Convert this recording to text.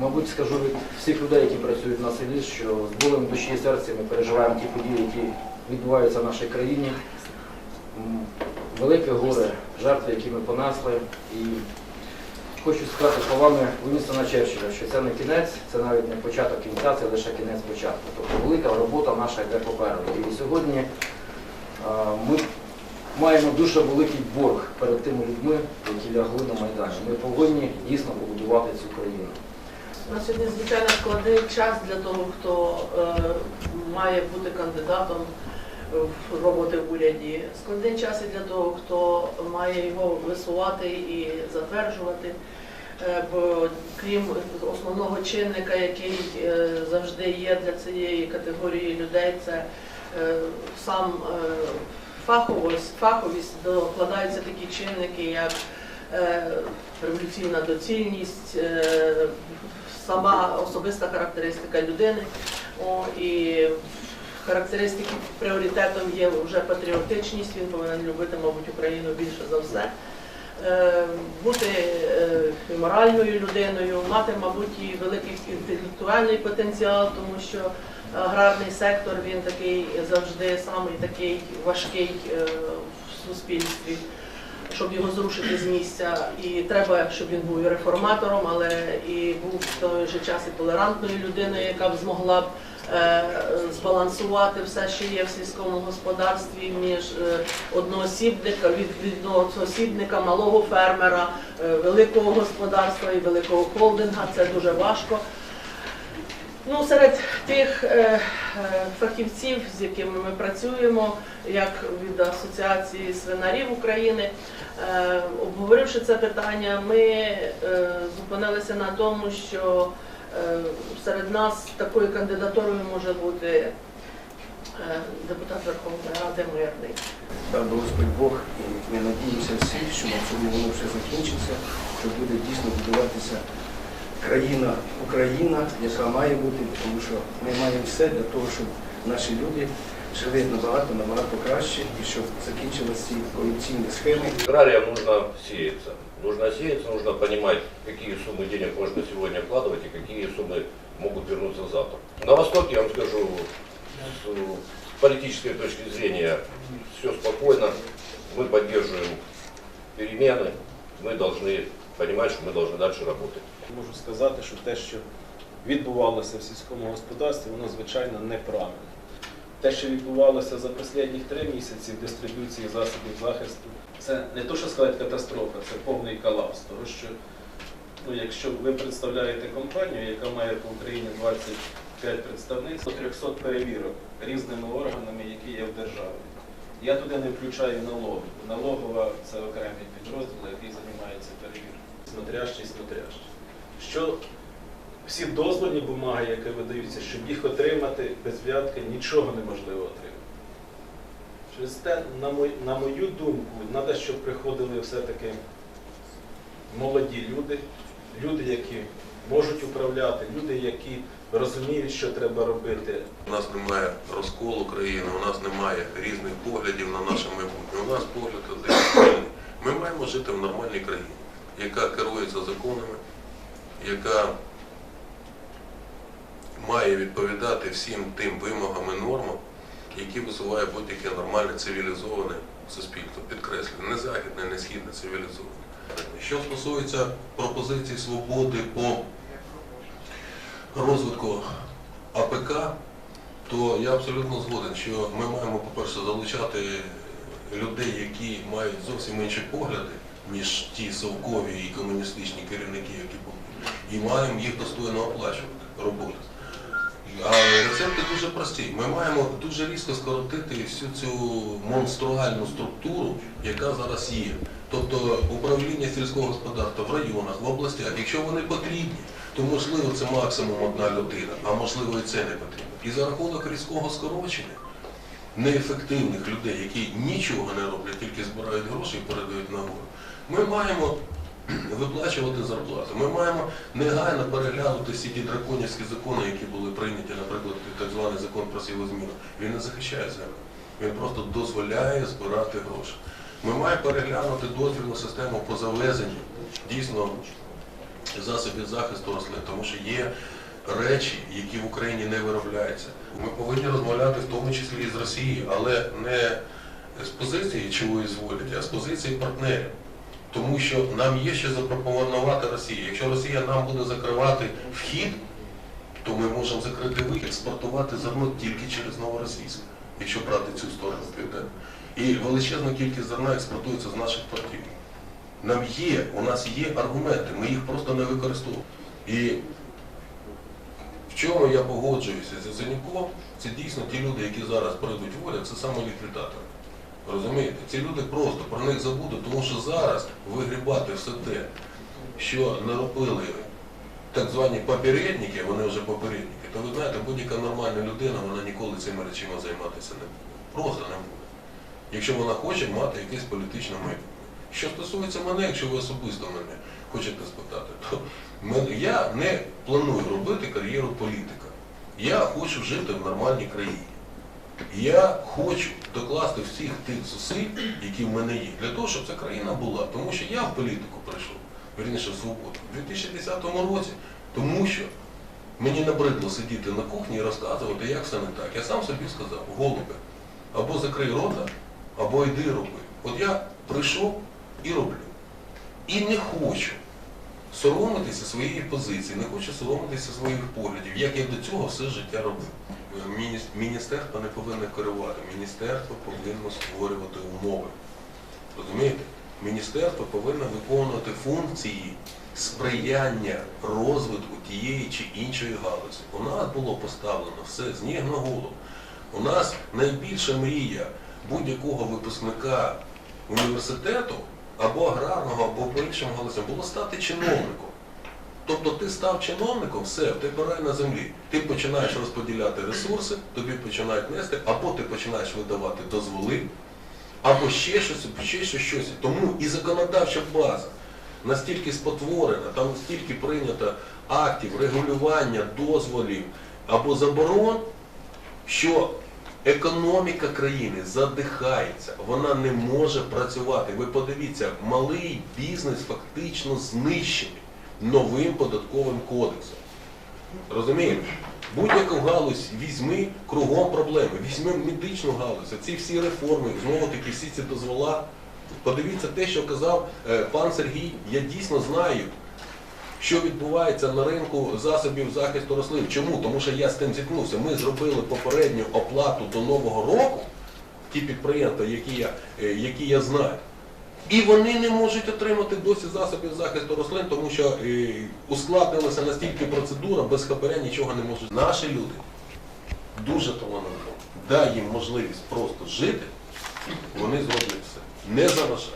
мабуть, скажу від всіх людей, які працюють на селі, що з болем душі і серці ми переживаємо ті події, які відбуваються в нашій країні. Велике горе, жертви, які ми понесли. І хочу сказати словами Вінстона Черчилля, що це не кінець, це навіть не початок кінця, це лише кінець початку. Тобто велика робота наша йде попереду. І сьогодні ми маємо дуже великий борг перед тими людьми, які лягли на Майдані. Ми повинні дійсно побудувати цю країну. На сьогодні звичайно складний час для того, хто е, має бути кандидатом в роботи в уряді. Складний час і для того, хто має його висувати і затверджувати. Е, бо крім основного чинника, який е, завжди є для цієї категорії людей, це е, сам е, фаховість, фаховість докладаються такі чинники, як е, революційна доцільність, е, сама особиста характеристика людини. О, і характеристики пріоритетом є вже патріотичність, він повинен любити, мабуть, Україну більше за все. Е, Бути е, моральною людиною, мати, мабуть, і великий інтелектуальний потенціал, тому що аграрний сектор він такий завжди самий такий важкий е, в суспільстві щоб його зрушити з місця. І треба, щоб він був і реформатором, але і був в той же час і толерантною людиною, яка б змогла б е, збалансувати все, що є в сільському господарстві між е, одноосібника, від, одноосібника, малого фермера, е, великого господарства і великого холдинга. Це дуже важко. Ну, серед тих е, е, фахівців, з якими ми працюємо, як від Асоціації свинарів України, е, обговоривши це питання, ми е, зупинилися на тому, що е, серед нас такою кандидатурою може бути е, депутат Верховної Ради Мирний. Би Господь Бог, і ми надіємося всі, що на цьому воно все закінчиться, що буде дійсно будуватися країна Україна, яка має бути, тому що ми маємо все для того, щоб наші люди жили набагато набагато краще і щоб закінчилися ці корупційні схеми. Аграриям нужно сеяться. Нужно сеяться, нужно понимать, какие суммы денег можно сегодня вкладывать и какие суммы могут вернуться завтра. На Востоке, я вам скажу, с политической точки зрения все спокойно. Мы поддерживаем перемены. Мы должны понимать, что мы должны дальше работать. Можу сказати, що те, що відбувалося в сільському господарстві, воно звичайно неправильно. Те, що відбувалося за останні три місяці в дистрибуції засобів захисту, це не то, що сказати катастрофа, це повний колапс. Тому що ну, якщо ви представляєте компанію, яка має по Україні 25 представництв, 300 перевірок різними органами, які є в державі. Я туди не включаю налоги. Налогова це окремий підрозділ, який займається перевіркою. Смотрящий, смотрящий. Що всі дозвольні бумаги, які видаються, щоб їх отримати без взятки, нічого неможливо отримати. Через те, на мою, на мою думку, треба, щоб приходили все-таки молоді люди, люди, які можуть управляти, люди, які розуміють, що треба робити, У нас немає розколу країни, у нас немає різних поглядів на наше майбутнє. У нас погляд один. Ми маємо жити в нормальній країні, яка керується законами, яка має відповідати всім тим вимогам і нормам, які висуває будь-яке нормальне цивілізоване суспільство. Підкреслюю, не західне, не східне, цивілізоване. Що стосується пропозицій свободи по розвитку АПК, то я абсолютно згоден, що ми маємо, по-перше, залучати людей, які мають зовсім інші погляди, ніж ті совкові і комуністичні керівники, які були, і маємо їх достойно оплачувати роботу. А рецепти дуже прості. Ми маємо дуже різко скоротити всю цю монструальну структуру, яка зараз є. Тобто управління сільського господарства в районах, в областях, якщо вони потрібні, то можливо це максимум одна людина, а можливо і це не потрібно. І за рахунок різкого скорочення неефективних людей, які нічого не роблять, тільки збирають гроші і передають нагору, ми маємо виплачувати зарплати. Ми маємо негайно переглянути всі ті драконівські закони, які були прийняті, наприклад, так званий закон про сілозміну. Він не захищає землю. Він просто дозволяє збирати гроші. Ми маємо переглянути дозвільну систему по завезенню дійсно засобів захисту рослин, тому що є речі, які в Україні не виробляються. Ми повинні розмовляти в тому числі і з Росією, але не з позиції чогось зволять, а з позиції партнерів. Тому що нам є що запропонувати Росії. Якщо Росія нам буде закривати вхід, то ми можемо закрити вихід, експортувати зерно тільки через новоросійське, якщо брати цю сторону південну. І величезна кількість зерна експортується з наших портів. Нам є, у нас є аргументи, ми їх просто не використовуємо. І в чому я погоджуюся з Яценюком, це дійсно ті люди, які зараз прийдуть в уряд, це самоліквідатори. Розумієте? Ці люди просто про них забудуть, тому що зараз вигрібати все те, що не робили так звані попередники, вони вже попередники, то ви знаєте, будь-яка нормальна людина, вона ніколи цими речами займатися не буде. Просто не буде. Якщо вона хоче мати якесь політичне майбутнє. Що стосується мене, якщо ви особисто мене хочете спитати, то я не планую робити кар'єру політика. Я хочу жити в нормальній країні. Я хочу докласти всіх тих зусиль, які в мене є, для того, щоб ця країна була. Тому що я в політику прийшов, вірніше в свободу, у 2010 році, тому що мені набридло сидіти на кухні і розказувати, як все не так. Я сам собі сказав, голубе, або закрий рота, або йди роби. От я прийшов і роблю. І не хочу соромитися своєї позиції, не хочу соромитися своїх поглядів, як я до цього все життя робив. Міністерство не повинно керувати, міністерство повинно створювати умови. Розумієте? Міністерство повинно виконувати функції сприяння розвитку тієї чи іншої галузі. У нас було поставлено все з ніг на голову. У нас найбільша мрія будь-якого випускника університету або аграрного, або по іншим галузям було стати чиновником. Тобто ти став чиновником, все, в тебе рай на землі. Ти починаєш розподіляти ресурси, тобі починають нести, або ти починаєш видавати дозволи, або ще щось, ще щось, щось. Тому і законодавча база настільки спотворена, там настільки прийнято актів, регулювання, дозволів або заборон, що економіка країни задихається, вона не може працювати. Ви подивіться, малий бізнес фактично знищений новим податковим кодексом. Розумієте? Будь-яку галузь візьми кругом проблеми, візьми медичну галузь, ці всі реформи, знову таки всі ці дозвола. Подивіться те, що казав е, пан Сергій, я дійсно знаю, що відбувається на ринку засобів захисту рослин. Чому? Тому що я з тим зіткнувся. Ми зробили попередню оплату до Нового року, ті підприємства, які я, е, які я знаю. І вони не можуть отримати досі засобів захисту рослин, тому що е, ускладнилася настільки процедура, без хабаря нічого не можуть. Наші люди дуже талановиті. Дай їм можливість просто жити, вони зроблять все. Не заважай.